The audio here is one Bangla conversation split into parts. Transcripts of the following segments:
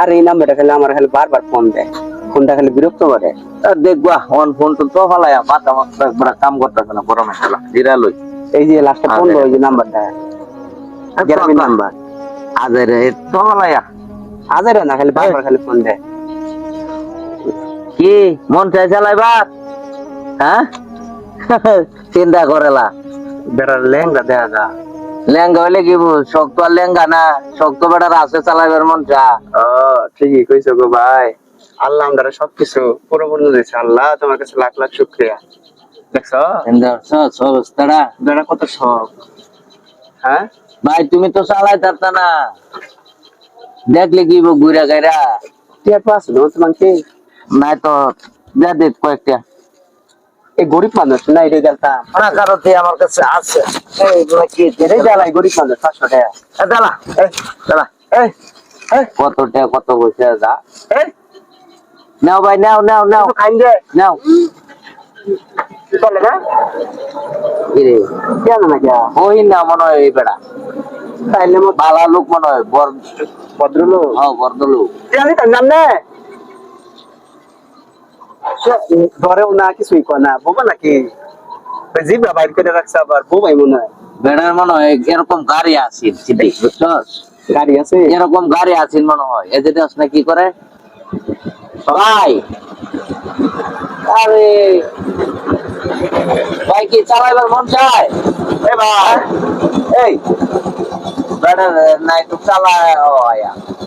আর এই নাম্বারটা খালি আমার খালি বারবার ফোন দেয়। ফোনটা খালি বিরক্ত করে। দেখবা অন ফোন তো তো ফালায়া মাথা মাথা একবার কাম করতেছে না গরমে খেলা জিরা লই। এই যে লাস্টে ফোন দেয় ওই যে নাম্বারটা। নাম্বার। আজের তো আজারে না খালি বারবার খালি ফোন দেয়। কি মন চাই চালাইবার হ্যাঁ? চিন্তা করেলা বেড়ার লেহেঙ্গা দেয়া যা। লেহেঙ্গা হইলে কি শক্ত আর লেহেঙ্গা না? শক্ত বেটার আছে চালাইবার মন চা ও ঠিকই কইছো গো ভাই। আল্লাহ আমরা সবকিছু দিয়েছে আল্লাহ তোমার কাছে লাখ লাখ শুক্রিয়া। দেখছ? বেড়া কত শখ। হ্যাঁ? ভাই তুমি তো চালাই পারতা না। দেখলে কি ঘুরা গাইরা টিয়া তোমার তোমাকে নাই তো যা দে কয়েকটা। এই গরিব মানুষ না এটা গেলতাম ওরা কারোতে আমার কাছে আছে। এইগুলা কি এটাই জ্বালাই গরিব মানুষ পাঁচশো টাকা। এ এই দালা এই এই কত টাকা কত বসে যা। এই নাও ভাই নাও নাও নাও। একটু খাইন দে। নাও। চলে না কিরে কেন না কে ওই না মনে হয় এই বেড়া। তাইলে মত বালা লোক মনে হয় ভদ্রলোক? হ্যাঁ বর্দ লোক জানি নাম নে। ধরেও না কিছুই কয় না বোবা নাকি? ওই বাইর করে রাখছে আবার বোবাই মনে হয়। বেড়ার মনে হয় এরকম গাড়ি আসিল বুঝছস? গাড়ি আছে? এরকম গাড়ি আসিল মনে হয়। না কি করে? ভাই! আরে! ভাই কি চালাইবার মন চায়? এ ভাই! এই! বেড়ার নাই তো চালায়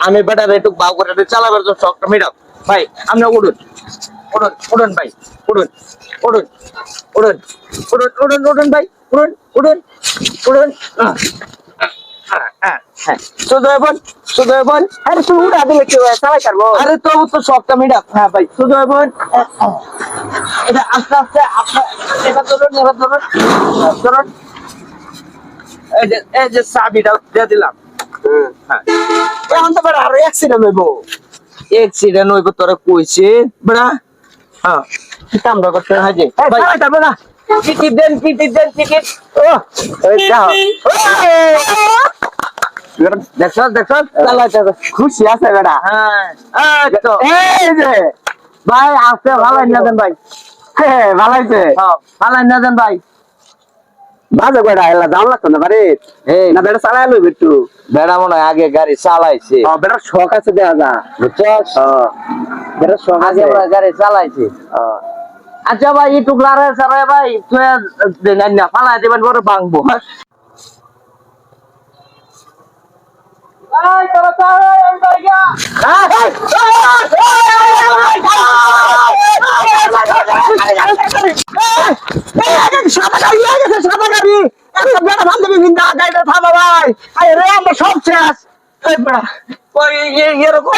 আমি বেটার একটু বাউ করে চালাবার তো শখটা মেটাও ভাই আপনি উড়ুন উড়ুন উড়ুন ভাই উড়ুন উড়ুন উড়ুন উড়ুন উড়ুন উড়ুন ভাই হ্যাঁ শুধু এখন আরে তো শখটা হ্যাঁ ভাই এখন এটা আস্তে আস্তে আপনার ধরুন এটা ধরুন ধরুন। এই এই যে চাবিটা দিয়ে দিলাম। হ্যাঁ। এখন তো আরও অ্যাক্সিডেন্ট হইব। এক্সিডেন্ট হইব তোরা কইছে। বড়া। হ্যাঁ। কি কামটা করতে হ্যাঁ ভাই। করব না টিকিট দেন টিকিট দেন টিকিট। ও। এই যাও। দেখছ দেখছ? চালাইতে খুশি আছে বেটা হ্যাঁ। তো এই যে। ভাই আসতে ভালো না দেন ভাই। হ্যাঁ ভালো হয়েছে হ্যাঁ ভালো না দেন ভাই। বাজে বেটা এলা দাম লাগতো না বাড়ি এই না বেটা চালাই লইব একটু বেড়া মনে হয় আগে গাড়ি চালাইছে ও বেটা শখ আছে দেখা যা বুঝছস বেটা শখ আগে আমরা গাড়ি চালাইছে আচ্ছা ভাই এই টুকলা রে সারা ভাই তুই দেন না ফালাই দেবেন পরে ভাঙবো হ্যাঁ এই তোরা আমি বাড়ি গিয়া গাড়ি হয়ে গাড়ি একটা ভালো বান্ধবী ভিন্দা গাড়িটা থামা ভাই। আরে রে আমরা সব শেষ। এরকম।